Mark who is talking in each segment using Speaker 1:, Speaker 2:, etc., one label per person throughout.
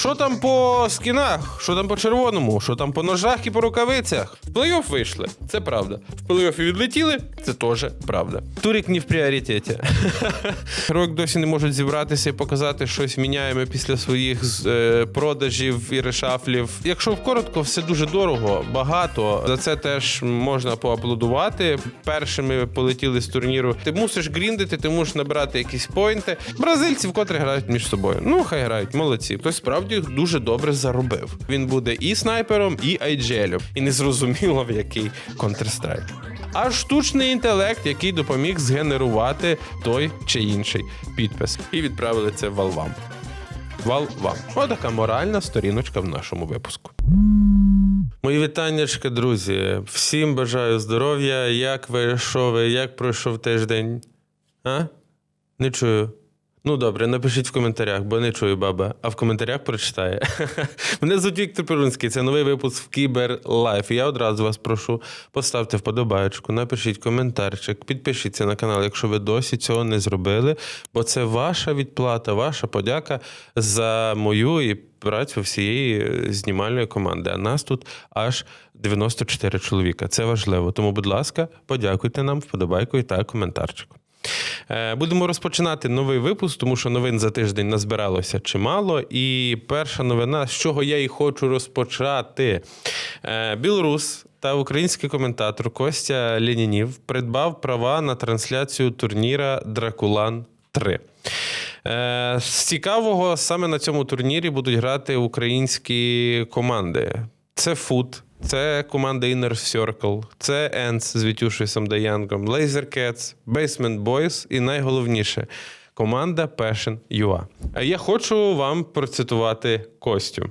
Speaker 1: що там по скінах? Що там по червоному? Що там по ножах і по рукавицях? В плей-офф вийшли, це правда. В плей-оффі відлетіли, це теж правда. Турік не в пріоритеті. Рок досі не можуть зібратися і показати щось міняємо після своїх е, продажів і решафлів. Якщо коротко, все дуже дорого, багато. За це теж можна поаплодувати. Першими полетіли з турніру. Ти мусиш гріндити, ти мусиш набирати якісь поінти. Бразильці вкотре грають між собою. Ну, хай грають, молодці. Хтось справді дуже добре заробив. Він буде і снайпером, і айджелем. І не зрозуміло, в який Counter-Strike. А штучний інтелект, який допоміг згенерувати той чи інший підпис. І відправили це валвам. Вал вам. Отака моральна сторіночка в нашому випуску. Мої вітаннячка, друзі. Всім бажаю здоров'я. Як ви, що ви, як пройшов тиждень? А? Не чую. Ну добре, напишіть в коментарях, бо не чую баба. А в коментарях прочитає. Мене звуть Віктор Перунський, це новий випуск в Кібер Лайф. Я одразу вас прошу, поставте вподобайку, напишіть коментарчик, підпишіться на канал, якщо ви досі цього не зробили, бо це ваша відплата, ваша подяка за мою і працю всієї е, знімальної команди. А нас тут аж 94 чоловіка. Це важливо. Тому, будь ласка, подякуйте нам вподобайкою та коментарчиком. Е, Будемо розпочинати новий випуск, тому що новин за тиждень назбиралося чимало. І перша новина, з чого я і хочу розпочати. Е, Білорус та український коментатор Костя Ленінів придбав права на трансляцію турніра Дракулан 3. Е, З цікавого саме на цьому турнірі будуть грати українські команди. Це Фут, це команда Inner Circle, це Ends з Вітюшою Самдаянгом, Laser Cats, Basement Boys і найголовніше команда Passion UA. А я хочу вам процитувати Костю.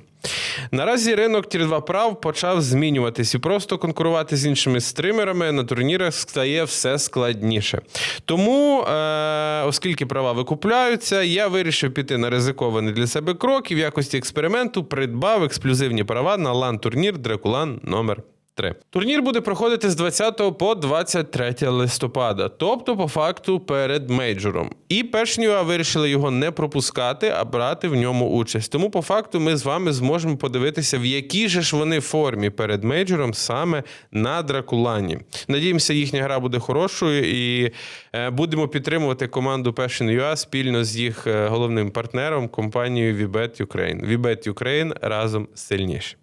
Speaker 1: Наразі ринок тір 2 прав почав змінюватись і просто конкурувати з іншими стримерами на турнірах стає все складніше. Тому, е, оскільки права викупляються, я вирішив піти на ризикований для себе крок і в якості експерименту придбав ексклюзивні права на лан-турнір Дракулан номер 3. Турнір буде проходити з 20 по 23 листопада, тобто, по факту, перед мейджором. І першнюа вирішили його не пропускати, а брати в ньому участь. Тому, по факту, ми з вами зможемо подивитися, в якій же ж вони формі перед мейджором саме на Дракулані. Надіємося, їхня гра буде хорошою і е, будемо підтримувати команду Passion UA спільно з їх е, головним партнером компанією VBet Ukraine. VBet Ukraine разом сильніші.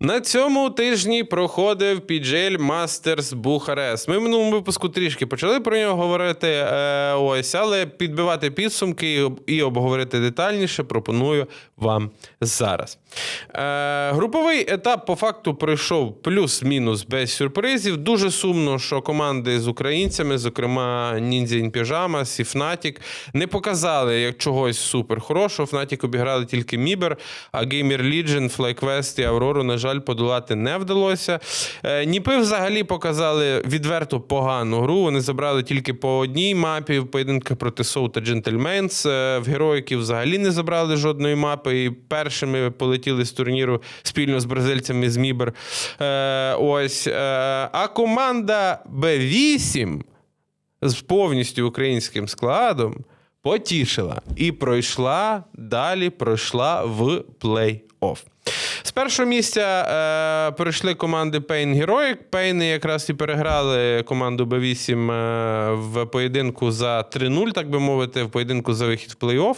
Speaker 1: На цьому тижні проходив PGL Masters Бухарест. Ми в минулому випуску трішки почали про нього говорити. Е, ось, але підбивати підсумки і, обговорити детальніше пропоную вам зараз. Е, груповий етап по факту пройшов плюс-мінус без сюрпризів. Дуже сумно, що команди з українцями, зокрема Ninja in Pyjamas і Fnatic, не показали як чогось супер хорошого. Fnatic обіграли тільки Мібер, а Gamer Legion, FlyQuest і Аврору, на жаль, подолати не вдалося. Е, Ніпи взагалі показали відверто погану гру. Вони забрали тільки по одній мапі в поєдинках проти Соу та Джентльменс. Е, В героїків взагалі не забрали жодної мапи. І першими полетіли з турніру спільно з бразильцями з Мібер. Е, Ось. А команда Б8 з повністю українським складом потішила і пройшла далі, пройшла в плей-офф. З першого місця е, перейшли команди Pain Heroic. Пейни якраз і переграли команду Б8 е, в поєдинку за 3-0, так би мовити, в поєдинку за вихід в плей-офф.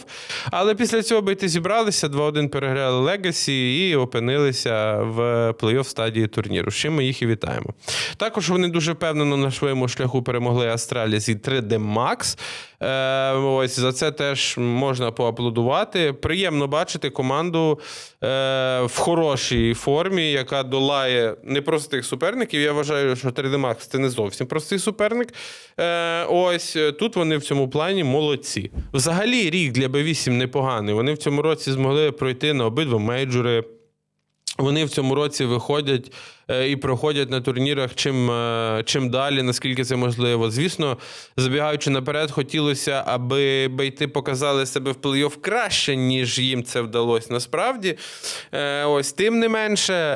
Speaker 1: Але після цього бити зібралися, 2-1 переграли Legacy і опинилися в плей-офф стадії турніру. Чим ми їх і вітаємо. Також вони дуже впевнено на своєму шляху перемогли Астраліс і 3D Max. Е, ось за це теж можна поаплодувати. Приємно бачити команду в хорошій формі, яка долає непростих суперників. Я вважаю, що 3D Max це не зовсім простий суперник. Е, ось е, тут вони в цьому плані молодці. Взагалі, рік для B8 непоганий. Вони в цьому році змогли пройти на обидва мейджори. Вони в цьому році виходять е, і проходять на турнірах чим, е, чим далі, наскільки це можливо. Звісно, забігаючи наперед, хотілося, аби бейти показали себе в плей-офф краще, ніж їм це вдалося насправді. Е, Ось тим не менше,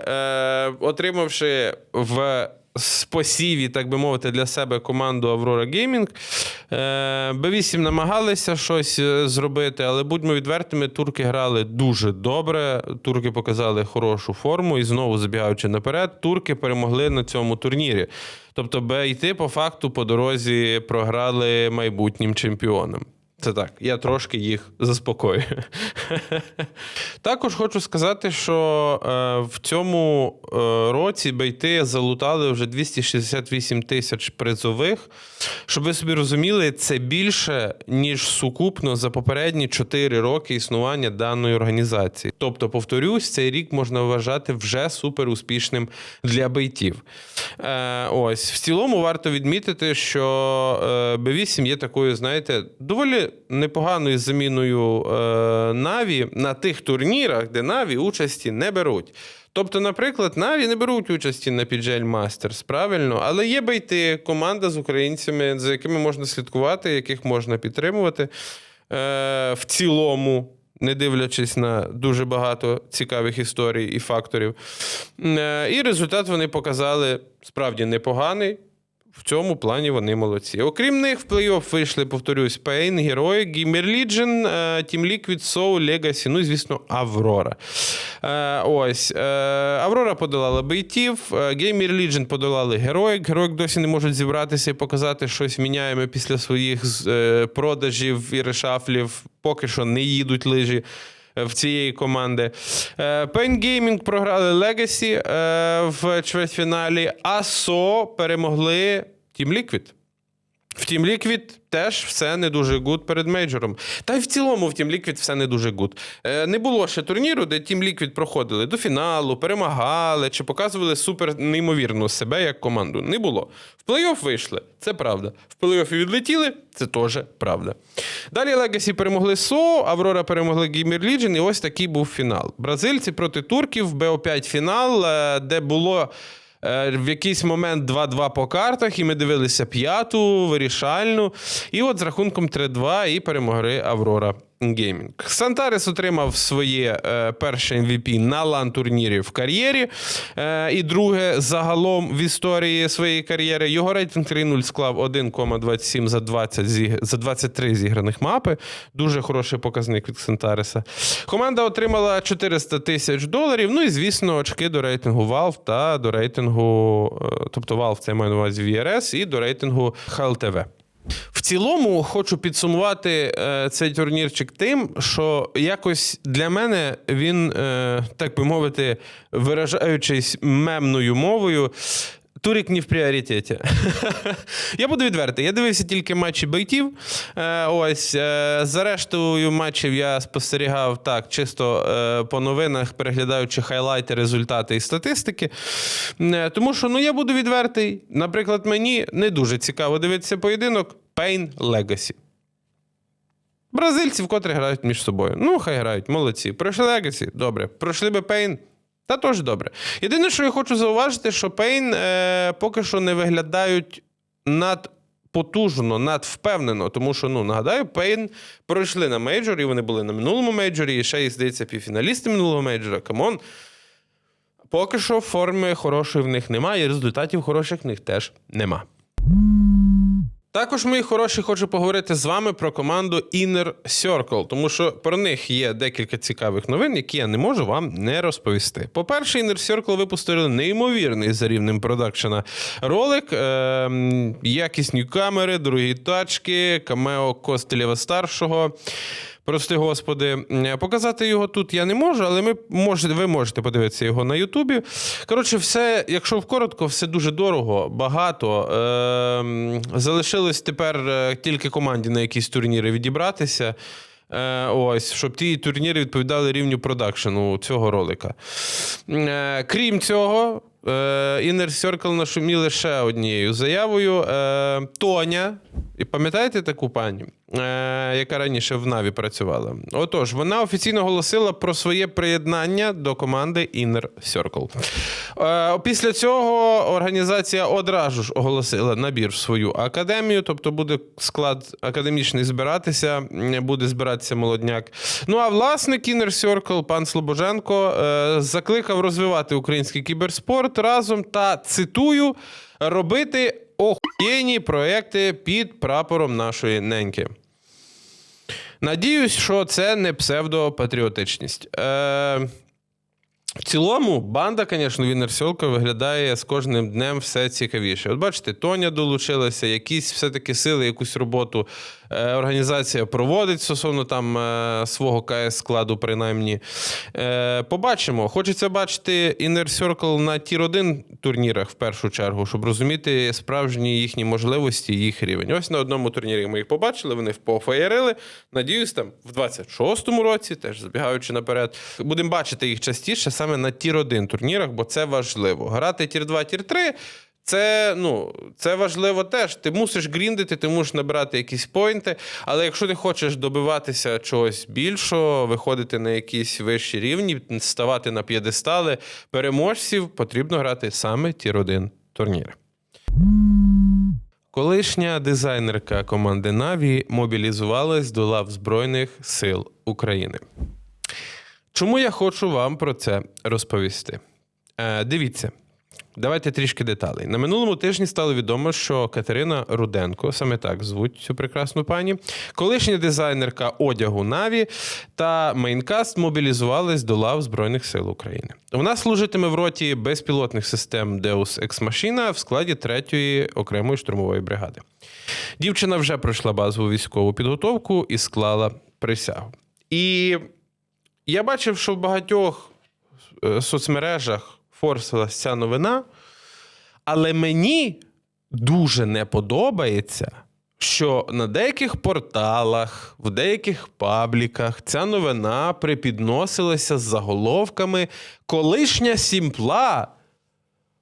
Speaker 1: отримавши в спосіві, так би мовити, для себе команду Gaming. Е, Б8 намагалися щось е, зробити, але будьмо відвертими, турки грали дуже добре. Турки показали хорошу форму і знову забігаючи наперед, турки перемогли на цьому турнірі. Тобто, БІТ по факту по дорозі програли майбутнім чемпіонам. Це так, я трошки їх заспокоюю. Також хочу сказати, що е, в цьому е, році бейти залутали вже 268 тисяч призових. Щоб ви собі розуміли, це більше, ніж сукупно за попередні 4 роки існування даної організації. Тобто, повторюсь, цей рік можна вважати вже супер успішним для бейтів. Е, ось в цілому варто відмітити, що е, Б8 є такою, знаєте, доволі непоганою заміною е, Наві на тих турнірах, де Наві участі не беруть. Тобто, наприклад, Наві не беруть участі на PGL Masters, правильно, але є бейти, команда з українцями, за якими можна слідкувати, яких можна підтримувати. Е, в цілому, не дивлячись на дуже багато цікавих історій і факторів. Е, І результат вони показали справді непоганий. В цьому плані вони молодці. Окрім них, в плей-офф вийшли, повторюсь, Heroic, Gamer Legion, е, Team Liquid, Soul, Legacy, ну звісно, Аврора. Е, Ось. е, Аврора подолала бейтів, е, Gamer Legion подолали Heroic. Heroic досі не можуть зібратися і показати щось міняємо після своїх е, продажів і решафлів. Поки що не їдуть лижі е, в цієї команди. Е, Pain Gaming програли Legacy е, в чвертьфіналі, а СО перемогли Team Liquid. В Team Liquid теж все не дуже гуд перед мейджором. Та й в цілому в Team Liquid все не дуже гуд. Е, не було ще турніру, де Team Liquid проходили до фіналу, перемагали чи показували супер неймовірно себе як команду. Не було. В плей-офф вийшли, це правда. В плей-оффі відлетіли, це теж правда. Далі Legacy перемогли СО, Аврора перемогли Gamer Legion, і ось такий був фінал. Бразильці проти турків, БО5 фінал, е, де було. Е, В якийсь момент 2-2 по картах, і ми дивилися п'яту, вирішальну. І от з рахунком 3-2 і перемогли Аврора Геймінг. Сантарес отримав своє е, перше MVP на лан-турнірі в кар'єрі. Е, і друге загалом в історії своєї кар'єри. Його рейтинг 3-0 склав 1,27 за 20 зі, за 23 зіграних мапи. Дуже хороший показник від Сантареса. Команда отримала 400 тисяч доларів. Ну і, звісно, очки до рейтингу Valve та до рейтингу, е, тобто Valve це маю на увазі VRS і до рейтингу HLTV. В цілому хочу підсумувати е, цей турнірчик тим, що якось для мене він, е, так би мовити, виражаючись мемною мовою. Турік не в пріоритеті. я буду відвертий. Я дивився тільки матчі бейтів. Е, ось е, за рештою матчів я спостерігав так, чисто е, по новинах, переглядаючи хайлайти, результати і статистики. Тому що ну я буду відвертий. Наприклад, мені не дуже цікаво дивитися поєдинок Pain Legacy. Бразильці вкотре грають між собою. Ну, хай грають, молодці. Пройшли Legacy, добре. Пройшли би Pain, та теж добре. Єдине, що я хочу зауважити, що Pain е, поки що не виглядають надпотужно, надвпевнено. Тому що, ну, нагадаю, Pain пройшли на мейджорі, вони були на минулому мейджорі, і ще, і, здається, півфіналісти минулого мейджора. Камон. Поки що форми хорошої в них немає, і результатів хороших в них теж нема. Також, мої хороші, хочу поговорити з вами про команду Inner Circle, тому що про них є декілька цікавих новин, які я не можу вам не розповісти. По-перше, Inner Circle випустили неймовірний за рівнем продакшена ролик, е- якісні камери, дорогі тачки, камео Костелєва старшого. Прости господи, показати його тут я не можу, але ми можете, ви можете подивитися його на Ютубі. Коротше, все, якщо вкоротко, все дуже дорого, багато. Е, залишилось тепер е, тільки команді на якісь турніри відібратися. Е, ось, щоб ті турніри відповідали рівню продакшену цього ролика. Е, крім цього, Inner Circle нашуміли ще однією заявою. Тоня, і пам'ятаєте таку пані? Е, яка раніше в Наві працювала. Отож, вона офіційно оголосила про своє приєднання до команди Inner Circle. Е, після цього організація одразу ж оголосила набір в свою академію, тобто буде склад академічний збиратися, буде збиратися молодняк. Ну а власник Inner Circle, пан Слобоженко, е, закликав розвивати український кіберспорт разом та цитую робити охуєнні проекти під прапором нашої неньки. Надіюсь, що це не псевдопатріотичність. Е, в цілому, банда, звісно, Віннерсьолка виглядає з кожним днем все цікавіше. От бачите, Тоня долучилася, якісь все-таки сили, якусь роботу організація проводить стосовно там е, свого КС складу, принаймні. Е, побачимо. Хочеться бачити Inner Circle на тір 1 турнірах в першу чергу, щоб розуміти справжні їхні можливості, їх рівень. Ось на одному турнірі ми їх побачили, вони пофаєрили. Надіюсь, там в 26-му році, теж забігаючи наперед, будемо бачити їх частіше саме на тір 1 турнірах, бо це важливо. Грати тір 2, тір 3 це, ну, це важливо теж. Ти мусиш гріндити, ти мусиш набирати якісь поінти. Але якщо ти хочеш добиватися чогось більшого, виходити на якісь вищі рівні, ставати на п'єдестали переможців, потрібно грати саме тір 1 турніри. Колишня дизайнерка команди Наві мобілізувалась до лав Збройних сил України. Чому я хочу вам про це розповісти? Е, дивіться, давайте трішки деталей. На минулому тижні стало відомо, що Катерина Руденко, саме так звуть цю прекрасну пані, колишня дизайнерка одягу Наві та мейнкаст мобілізувались до лав Збройних сил України. Вона служитиме в роті безпілотних систем Deus Ex Machina в складі 3-ї окремої штурмової бригади. Дівчина вже пройшла базову військову підготовку і склала присягу. І я бачив, що в багатьох е, соцмережах форсилась ця новина, але мені дуже не подобається, що на деяких порталах, в деяких пабліках ця новина припідносилася з заголовками Колишня сімпла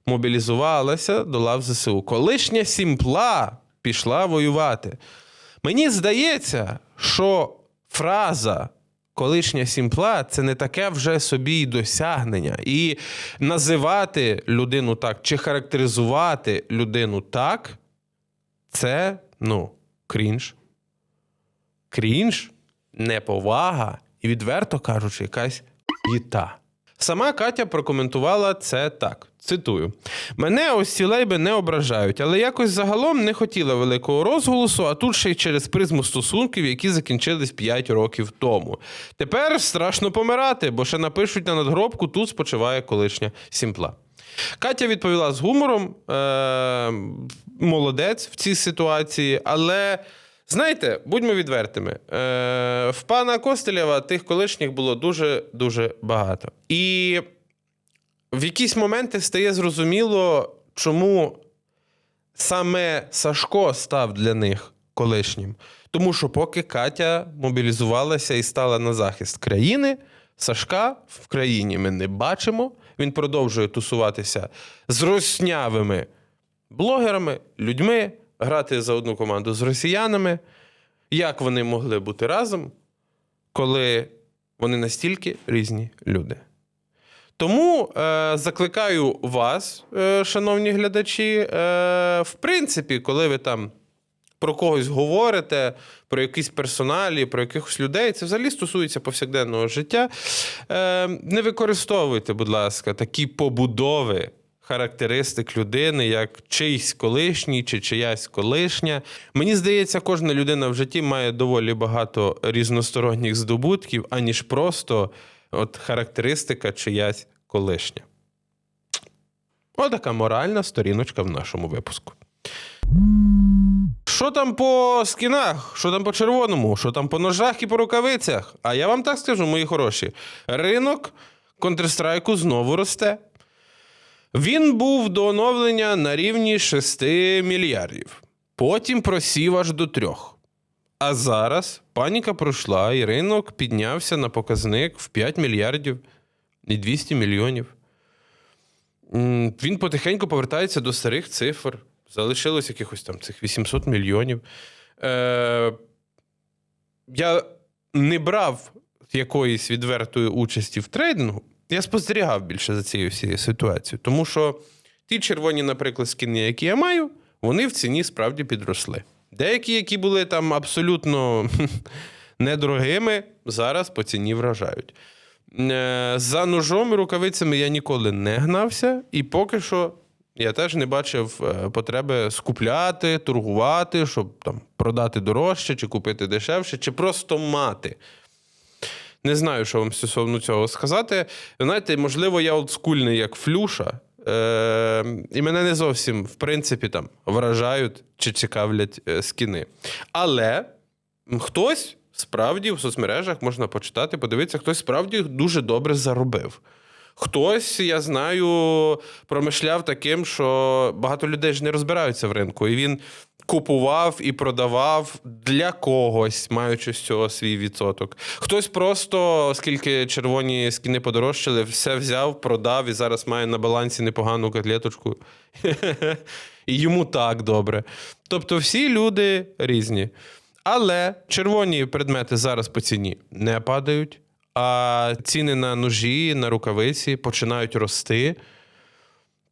Speaker 1: мобілізувалася до лав ЗСУ. Колишня сімпла пішла воювати. Мені здається, що фраза колишня сімпла це не таке вже собі й досягнення. І називати людину так, чи характеризувати людину так, це, ну, крінж. Крінж, неповага і, відверто кажучи, якась їта. Сама Катя прокоментувала це так: цитую: мене ось ці лейби не ображають, але якось загалом не хотіла великого розголосу, а тут ще й через призму стосунків, які закінчились 5 років тому. Тепер страшно помирати, бо ще напишуть на надгробку, тут спочиває колишня сімпла. Катя відповіла з гумором, е- молодець в цій ситуації, але. Знаєте, будьмо відвертими. Е, в пана Костелєва тих колишніх було дуже-дуже багато. І в якісь моменти стає зрозуміло, чому саме Сашко став для них колишнім. Тому що поки Катя мобілізувалася і стала на захист країни, Сашка в країні ми не бачимо. Він продовжує тусуватися з роснявими блогерами, людьми, грати за одну команду з росіянами. Як вони могли бути разом, коли вони настільки різні люди? Тому е, закликаю вас, е, шановні глядачі, е, в принципі, коли ви там про когось говорите, про якісь персоналі, про якихось людей, це взагалі стосується повсякденного життя. Е, не використовуйте, будь ласка, такі побудови характеристик людини, як чийсь колишній чи чиясь колишня. Мені здається, кожна людина в житті має доволі багато різносторонніх здобутків, аніж просто от характеристика чиясь колишня. Отака моральна сторіночка в нашому випуску. Що там по скінах? Що там по червоному? Що там по ножах і по рукавицях? А я вам так скажу, мої хороші. Ринок Counter-Strike знову росте. Він був до оновлення на рівні 6 мільярдів. Потім просів аж до трьох. А зараз паніка пройшла, і ринок піднявся на показник в 5 мільярдів і 200 мільйонів. Він потихеньку повертається до старих цифр. Залишилось якихось там цих 800 мільйонів. Е, я не брав якоїсь відвертої участі в трейдингу, я спостерігав більше за цією всією ситуацією. Тому що ті червоні, наприклад, скини, які я маю, вони в ціні справді підросли. Деякі, які були там абсолютно недорогими, зараз по ціні вражають. Е, За ножом і рукавицями я ніколи не гнався, і поки що я теж не бачив е, потреби скупляти, торгувати, щоб там продати дорожче, чи купити дешевше, чи просто мати. Не знаю, що вам стосовно цього сказати. Знаєте, можливо, я олдскульний, як флюша, е- і мене не зовсім, в принципі, там вражають чи цікавлять е, скіни. Але хтось справді в соцмережах можна почитати, подивитися, хтось справді дуже добре заробив. Хтось, я знаю, промишляв таким, що багато людей ж не розбираються в ринку, і він купував і продавав для когось, маючи з цього свій відсоток. Хтось просто, оскільки червоні скіни подорожчали, все взяв, продав і зараз має на балансі непогану котлеточку. І йому так добре. Тобто всі люди різні. Але червоні предмети зараз по ціні не падають, а ціни на ножі, на рукавиці починають рости.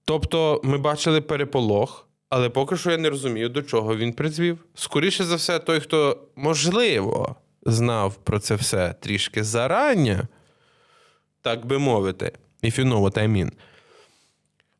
Speaker 1: Тобто, ми бачили переполох, але поки що я не розумію, до чого він призвів. Скоріше за все, той, хто можливо знав про це все трішки зарання, так би мовити, if you know what I mean,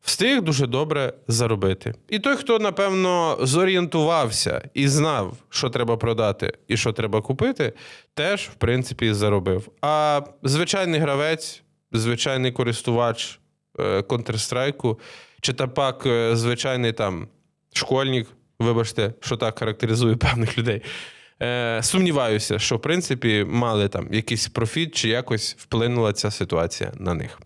Speaker 1: встиг дуже добре заробити. І той, хто, напевно, зорієнтувався і знав, що треба продати і що треба купити, теж, в принципі, заробив. А звичайний гравець, звичайний користувач е, Counter-Strike, чи та пак е, звичайний там школьник, вибачте, що так характеризує певних людей. Е, сумніваюся, що в принципі мали там якийсь профіт, чи якось вплинула ця ситуація на них.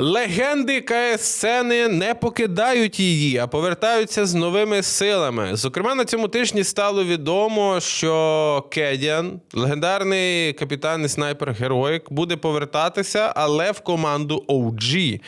Speaker 1: Легенди КС-сцени не покидають її, а повертаються з новими силами. Зокрема, на цьому тижні стало відомо, що Кедіан, легендарний капітан і снайпер Героїк, буде повертатися, але в команду OG.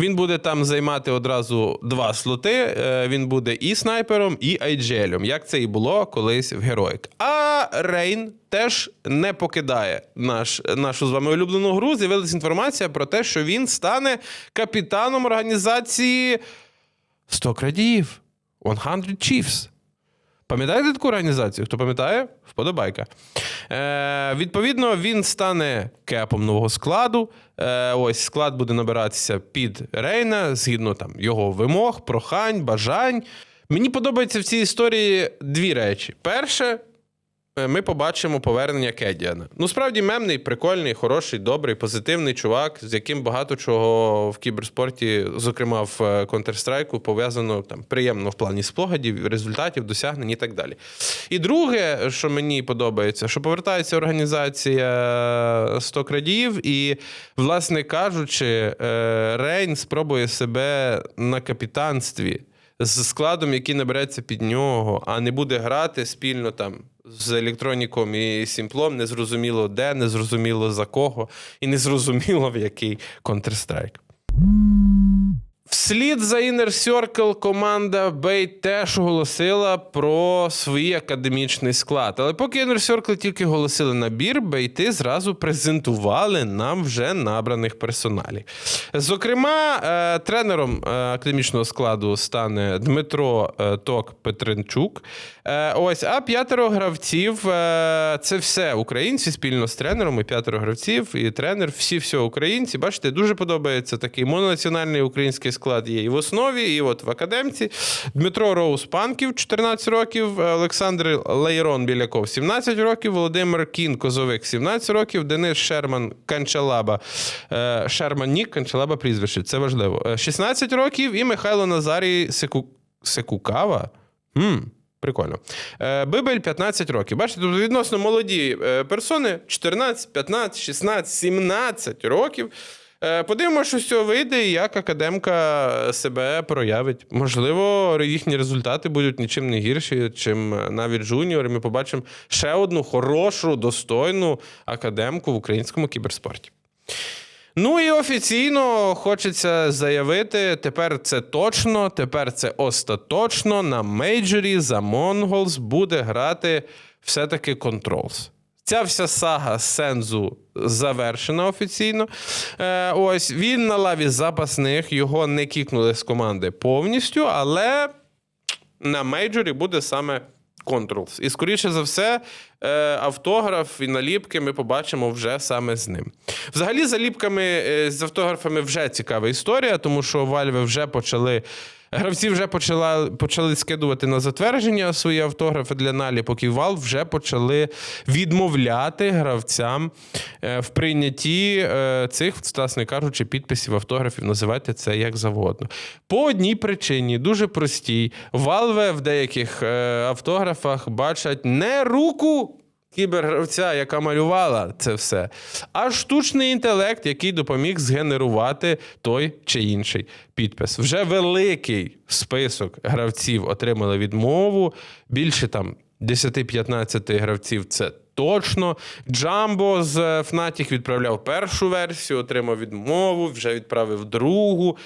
Speaker 1: Він буде там займати одразу два слоти. Е, Він буде і снайпером, і айджелем, як це і було колись в Героїк. А Рейн теж не покидає наш, нашу з вами улюблену гру. З'явилася інформація про те, що він стане капітаном організації 100 крадіїв. 100 Chiefs. Пам'ятаєте таку організацію? Хто пам'ятає? Вподобайка. Е, відповідно, він стане кепом нового складу. Е, ось склад буде набиратися під Рейна згідно там його вимог, прохань, бажань. Мені подобається в цій історії дві речі. Перше, ми побачимо повернення Кедіана. Ну, справді, мемний, прикольний, хороший, добрий, позитивний чувак, з яким багато чого в кіберспорті, зокрема в е, Counter-Strike, пов'язано там приємно в плані спогадів, результатів, досягнень і так далі. І друге, що мені подобається, що повертається організація 100 крадіїв, і, власне кажучи, е, Рейн спробує себе на капітанстві з складом, який набереться під нього, а не буде грати спільно там з електроніком і Сімплом, незрозуміло де, незрозуміло за кого, і незрозуміло в який Counter-Strike. Вслід за Inner Circle команда Бей теж оголосила про свій академічний склад. Але поки Inner Circle тільки оголосили набір, бейти зразу презентували нам вже набраних персоналів. Зокрема, е, тренером е, академічного складу стане Дмитро е, Ток Петренчук. Ось, а п'ятеро гравців це все українці спільно з тренером. І п'ятеро гравців, і тренер, всі все українці. Бачите, дуже подобається такий мононаціональний український склад є і в основі, і от в академці. Дмитро Роуз Панків, 14 років, Олександр Лейрон Біляков, 17 років, Володимир Кін Козовик, 17 років, Денис Шерман Канчалаба. Е, Шерман Нік, Канчалаба прізвище, це важливо. Е, 16 років і Михайло Назарій Секу... Секукава. Хм, Прикольно. Е, Бибель 15 років. Бачите, тут відносно молоді е, персони 14, 15, 16, 17 років. Е, Подивимося, що з цього вийде і як академка себе проявить. Можливо, їхні результати будуть нічим не гірші, чим навіть жуніори. Ми побачимо ще одну хорошу, достойну академку в українському кіберспорті. Ну і офіційно хочеться заявити, тепер це точно, тепер це остаточно. На мейджорі за Mongols буде грати все-таки Controls. Ця вся сага Сензу завершена офіційно. Е, ось він на лаві запасних, його не кікнули з команди повністю, але на мейджорі буде саме Controls. І, скоріше за все, е, автограф і наліпки ми побачимо вже саме з ним. Взагалі, за ліпками е, з автографами вже цікава історія, тому що Valve вже почали. Гравці вже почали, почали скидувати на затвердження свої автографи для наліпок, і Valve вже почали відмовляти гравцям е, в прийнятті е, цих, власне кажучи, підписів автографів, називайте це як завгодно. По одній причині, дуже простій, Valve в деяких е, автографах бачать не руку кібергравця, яка малювала це все, а штучний інтелект, який допоміг згенерувати той чи інший підпис. Вже великий список гравців отримали відмову. Більше там 10-15 гравців це. Точно, Джамбо з Fnatic відправляв першу версію, отримав відмову, вже відправив другу.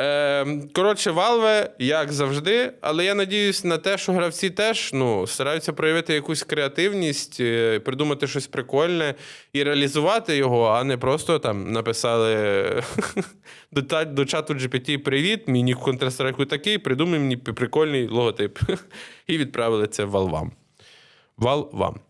Speaker 1: Е, коротше, Valve, як завжди, але я надіюсь на те, що гравці теж ну, стараються проявити якусь креативність, е, придумати щось прикольне і реалізувати його, а не просто там написали до, чату GPT Привіт, мій нік в Counter-Strike такий, придумай мені прикольний логотип. І відправили це валвам. Вал вам.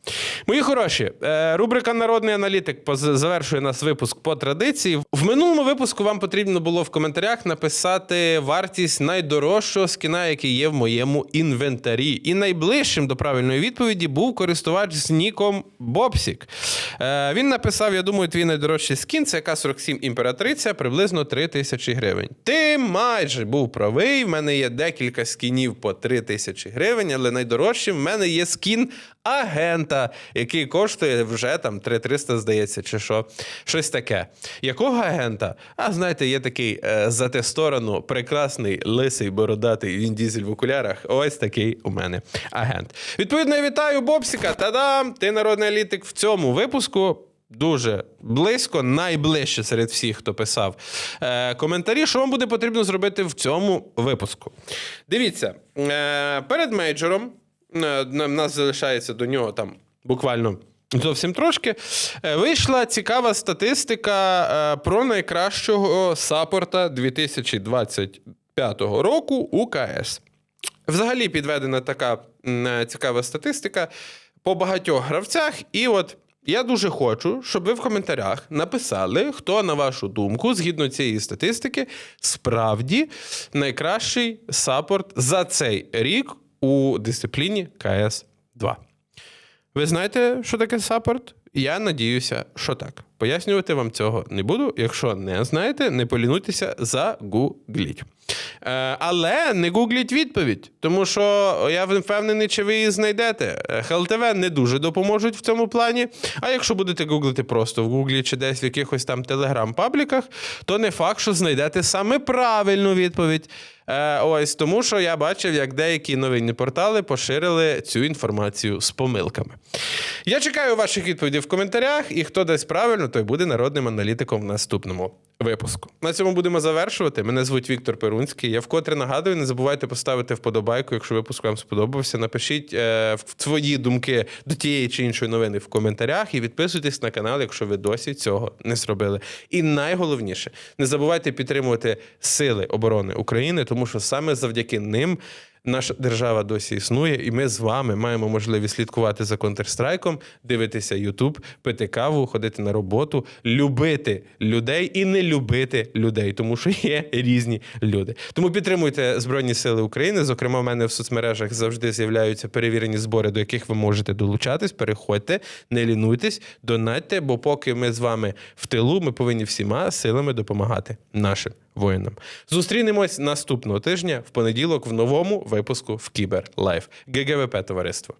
Speaker 1: Мої хороші, е, рубрика Народний аналітик завершує нас випуск по традиції. В минулому випуску вам потрібно було в коментарях написати вартість найдорожчого скіна, який є в моєму інвентарі. І найближчим до правильної відповіді був користувач з ніком Бобсік. Е, Він написав: я думаю, твій найдорожчий скін це К-47 імператриця, приблизно 3 тисячі гривень. Ти майже був правий. В мене є декілька скінів по 3 тисячі гривень, але найдорожчим в мене є скін агента, який коштує вже там 3300, здається, чи що. Щось таке. Якого агента? А знаєте, є такий е, за те сторону прекрасний лисий бородатий він дізель в окулярах. Ось такий у мене агент. Відповідно, я вітаю Бобсіка. Та-дам! Ти народний аналітик в цьому випуску. Дуже близько, найближче серед всіх, хто писав е, коментарі, що вам буде потрібно зробити в цьому випуску. Дивіться, е, перед мейджором е, на- нас залишається до нього там буквально. Зовсім трошки Е, вийшла цікава статистика е, про найкращого саппорта 2025 року у КС. Взагалі підведена така цікава статистика по багатьох гравцях. І от я дуже хочу, щоб ви в коментарях написали, хто, на вашу думку, згідно цієї статистики, справді найкращий саппорт за цей рік у дисципліні КС 2. Ви знаєте, що таке саппорт? Я надіюся, що так. Пояснювати вам цього не буду. Якщо не знаєте, не полінуйтеся, загугліть. Е, але не гугліть відповідь, тому що я впевнений, чи ви її знайдете. Е, ХЛТВ не дуже допоможуть в цьому плані. А якщо будете гуглити просто в Гуглі чи десь в якихось там телеграм-пабліках, то не факт, що знайдете саме правильну відповідь. Е, ось тому, що я бачив, як деякі новинні портали поширили цю інформацію з помилками. Я чекаю ваших відповідей в коментарях, і хто дасть правильно, той буде народним аналітиком в наступному випуску. На цьому будемо завершувати. Мене звуть Віктор Перунський. Я вкотре нагадую, не забувайте поставити вподобайку, якщо випуск вам сподобався. Напишіть е, свої думки до тієї чи іншої новини в коментарях і підписуйтесь на канал, якщо ви досі цього не зробили. І найголовніше, не забувайте підтримувати Сили оборони України, тому що саме завдяки ним. Наша держава досі існує, і ми з вами маємо можливість слідкувати за Counter-Strike, дивитися YouTube, пити каву, ходити на роботу, любити людей і не любити людей, тому що є різні люди. Тому підтримуйте Збройні Сили України. Зокрема, в мене в соцмережах завжди з'являються перевірені збори, до яких ви можете долучатись. Переходьте, не лінуйтесь, донатьте, бо поки ми з вами в тилу, ми повинні всіма силами допомагати нашим воїнам. Зустрінемось наступного тижня в понеділок в новому wypusku w Kiber Live. GGWP towarzystwo.